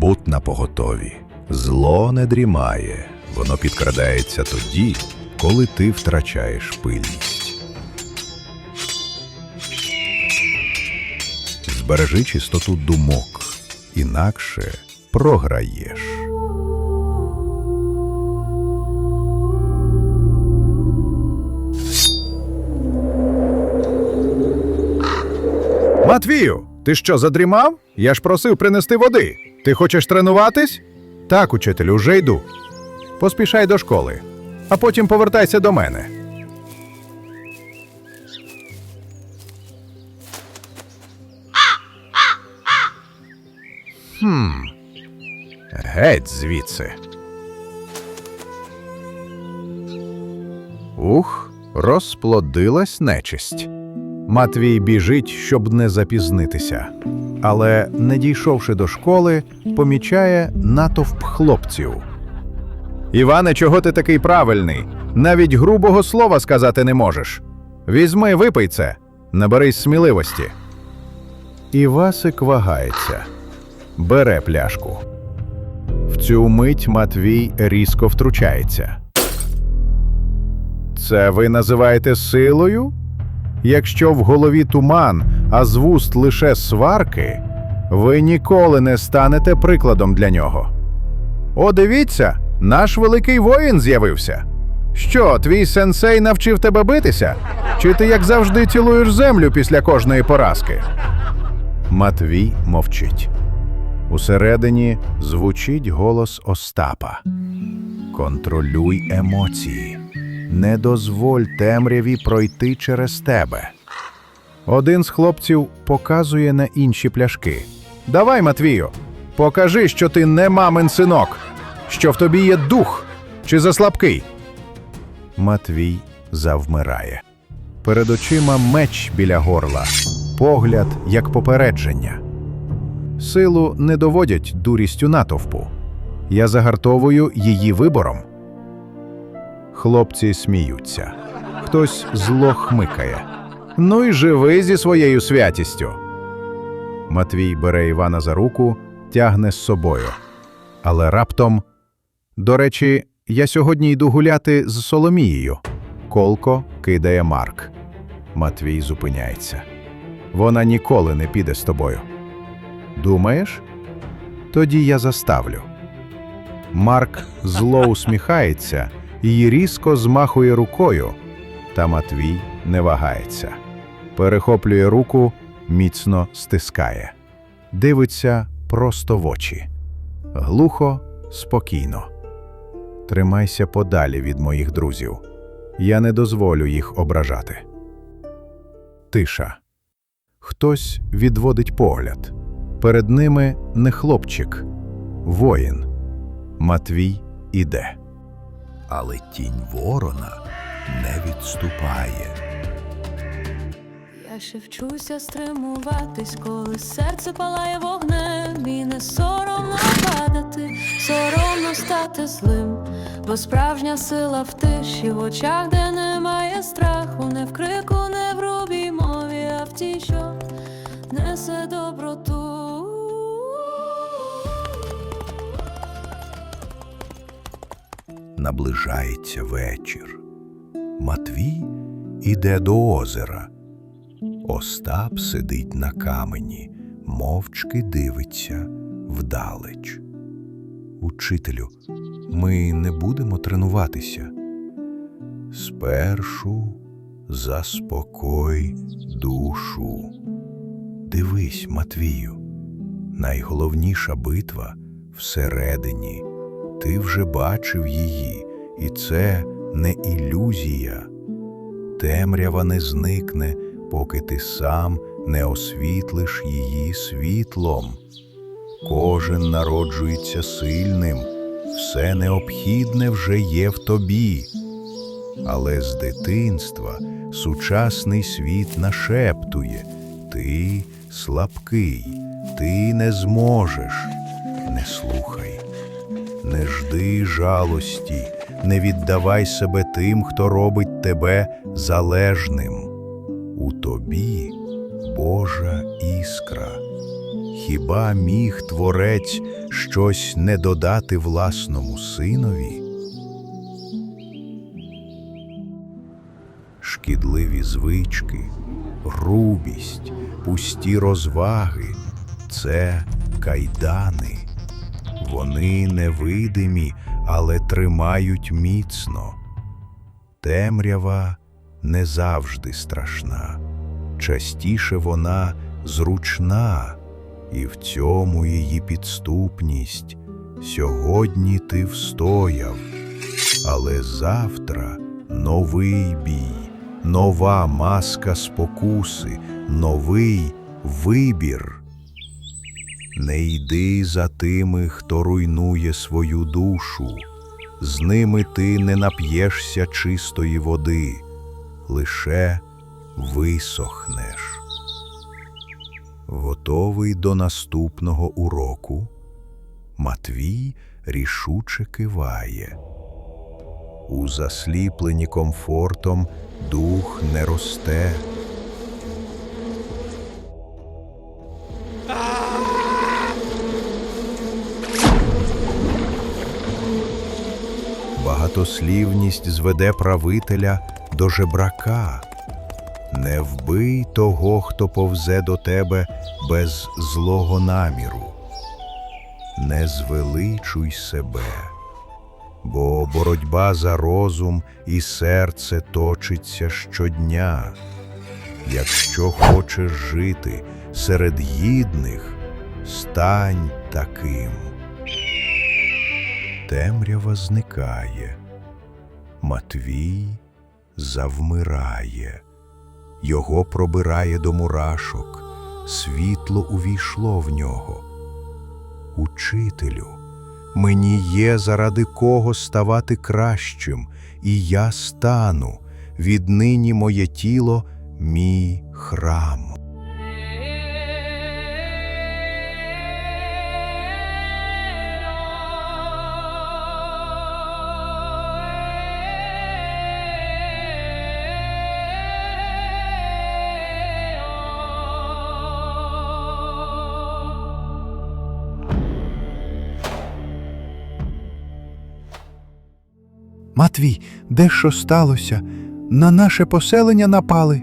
Будь на поготові. Зло не дрімає, воно підкрадається тоді, коли ти втрачаєш пильність. Збережи чистоту думок, інакше програєш. Матвію, ти що, задрімав? Я ж просив принести води. Ти хочеш тренуватись? Так, учителю, вже йду. Поспішай до школи, а потім повертайся до мене. Хм. Геть звідси. Ух, розплодилась нечисть. Матвій біжить, щоб не запізнитися. Але, не дійшовши до школи, помічає натовп хлопців. Іване, чого ти такий правильний? Навіть грубого слова сказати не можеш. Візьми, випий це, наберись сміливості. Івасик вагається, бере пляшку. В цю мить Матвій різко втручається. Це ви називаєте силою? Якщо в голові туман, а з вуст лише сварки, ви ніколи не станете прикладом для нього. О, дивіться, наш великий воїн з'явився. Що, твій сенсей навчив тебе битися? Чи ти, як завжди, цілуєш землю після кожної поразки? Матвій мовчить. Усередині звучить голос Остапа. Контролюй емоції. Не дозволь темряві пройти через тебе. Один з хлопців показує на інші пляшки. Давай, Матвію, покажи, що ти не мамин синок, що в тобі є дух чи заслабкий. Матвій завмирає. Перед очима меч біля горла, погляд як попередження. Силу не доводять дурістю натовпу. Я загартовую її вибором. Хлопці сміються. Хтось зло хмикає. Ну і живи зі своєю святістю. Матвій бере Івана за руку, тягне з собою. Але раптом. До речі, я сьогодні йду гуляти з Соломією. Колко кидає Марк. Матвій зупиняється. Вона ніколи не піде з тобою. Думаєш? Тоді я заставлю. Марк зло усміхається і різко змахує рукою, та Матвій не вагається. Перехоплює руку, міцно стискає, дивиться просто в очі. Глухо, спокійно. Тримайся подалі від моїх друзів. Я не дозволю їх ображати. Тиша. Хтось відводить погляд. Перед ними не хлопчик, воїн. Матвій іде. Але тінь ворона не відступає. Я ще вчуся стримуватись, коли серце палає вогнем, і не соромно падати, соромно стати злим, бо справжня сила в тиші, в очах, де немає страху, не в крику, не в грубій мові, а в тій, що несе доброту. Наближається вечір. Матвій іде до озера. Остап сидить на камені, мовчки дивиться вдалеч. Учителю, ми не будемо тренуватися. Спершу заспокой душу. Дивись, Матвію, найголовніша битва всередині. Ти вже бачив її, і це не ілюзія. Темрява не зникне, поки ти сам не освітлиш її світлом. Кожен народжується сильним, все необхідне вже є в тобі. Але з дитинства сучасний світ нашептує ти слабкий, ти не зможеш. Не слухай. Не жди жалості, не віддавай себе тим, хто робить тебе залежним. Тобі Божа іскра. Хіба міг творець щось не додати власному синові? Шкідливі звички, грубість, пусті розваги це кайдани. Вони невидимі, але тримають міцно. Темрява не завжди страшна, частіше вона зручна, і в цьому її підступність. Сьогодні ти встояв, але завтра новий бій, нова маска спокуси, новий вибір. Не йди за тими, хто руйнує свою душу, з ними ти не нап'єшся чистої води, лише висохнеш. Готовий до наступного уроку, Матвій рішуче киває. У засліплені комфортом дух не росте. Багатослівність зведе правителя до жебрака. Не вбий того, хто повзе до тебе без злого наміру. Не звеличуй себе, бо боротьба за розум і серце точиться щодня. Якщо хочеш жити серед гідних, стань таким. Темрява зникає, Матвій завмирає, його пробирає до мурашок, світло увійшло в нього. Учителю, мені є заради кого ставати кращим, і я стану, віднині моє тіло мій храм. Матвій, де що сталося? На наше поселення напали.